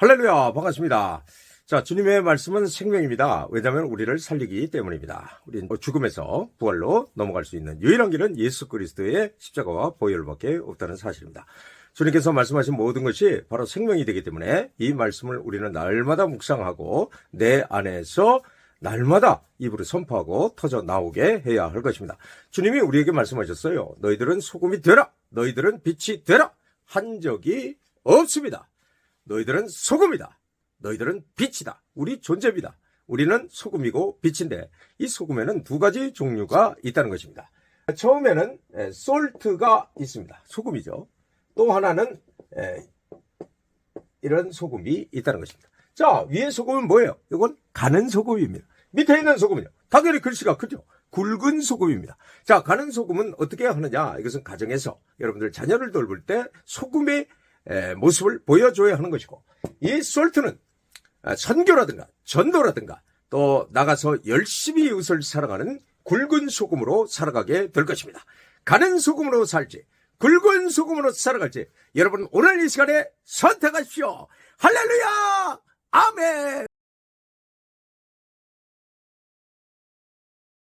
할렐루야, 반갑습니다. 자, 주님의 말씀은 생명입니다. 왜냐하면 우리를 살리기 때문입니다. 우리는 죽음에서 부활로 넘어갈 수 있는 유일한 길은 예수 그리스도의 십자가와 보혈밖에 없다는 사실입니다. 주님께서 말씀하신 모든 것이 바로 생명이 되기 때문에 이 말씀을 우리는 날마다 묵상하고 내 안에서 날마다 입으로 선포하고 터져 나오게 해야 할 것입니다. 주님이 우리에게 말씀하셨어요. 너희들은 소금이 되라. 너희들은 빛이 되라. 한 적이 없습니다. 너희들은 소금이다. 너희들은 빛이다. 우리 존재입니다. 우리는 소금이고 빛인데 이 소금에는 두 가지 종류가 있다는 것입니다. 처음에는 에, 솔트가 있습니다. 소금이죠. 또 하나는 에, 이런 소금이 있다는 것입니다. 자, 위에 소금은 뭐예요? 이건 가는 소금입니다. 밑에 있는 소금은요? 당연히 글씨가 크죠? 굵은 소금입니다. 자, 가는 소금은 어떻게 하느냐? 이것은 가정에서 여러분들 자녀를 돌볼 때 소금의 에, 모습을 보여줘야 하는 것이고, 이 솔트는 아, 선교라든가 전도라든가 또 나가서 열심히 이웃을 사랑하는 굵은 소금으로 살아가게 될 것입니다. 가는 소금으로 살지, 굵은 소금으로 살아갈지, 여러분 오늘 이 시간에 선택하십시오. 할렐루야! 아멘!